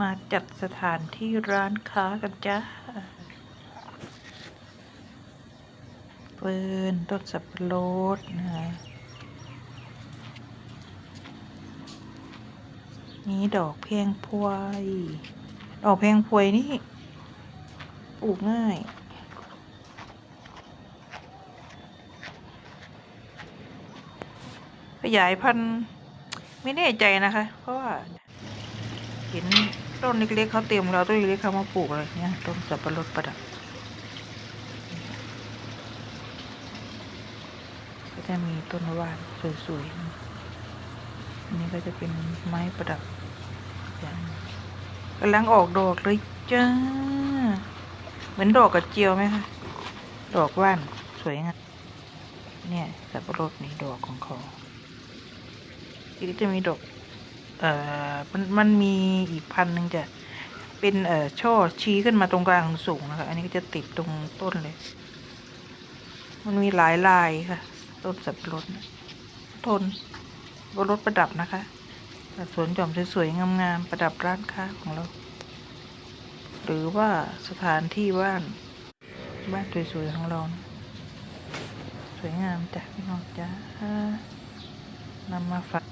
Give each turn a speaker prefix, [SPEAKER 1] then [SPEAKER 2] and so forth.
[SPEAKER 1] มาจัดสถานที่ร้านค้ากันจ้าเปินต้นสับปะรดนะฮะนี่ดอกเพียงพวย ดอกเพียงพวยนี่ปลูกง่าย ขยายพันธุ์ไม่แน่ใจนะคะ เพราะว่าเห็น ต้นเล็กๆเขาเตรียมเราต้นเล็กๆเขามาปลูกอะไรเงี้ยต้นสับปะรดประดับก็จะมีต้นว่านสวยๆอันนี้ก็จะเป็นไม้ประดับอย่างกำลังออกดอกเลยจ้าเหมือนดอกกระเจียวไหมคะดอกว่านสวยงามเนี่ยสับปะรดนี่ดอกของเขาอีกจะมีดอก เอ่อมันมันมีอีกพันหนึ่งจะเป็นเอ่อช่อชี้ขึ้นมาตรงกลางสูงนะคะ อันนี้ก็จะติดตรงต้นเลย มันมีหลายลายค่ะ ต้นสับปะรดน่ะต้นรดประดับนะคะสวนหย่อมสวยๆงามๆประดับร้านค้าของเรา หรือว่าสถานที่บ้านบ้านสวยๆของเรานะสวยงามจ้ะพี่น้องจ้านำมาฝาก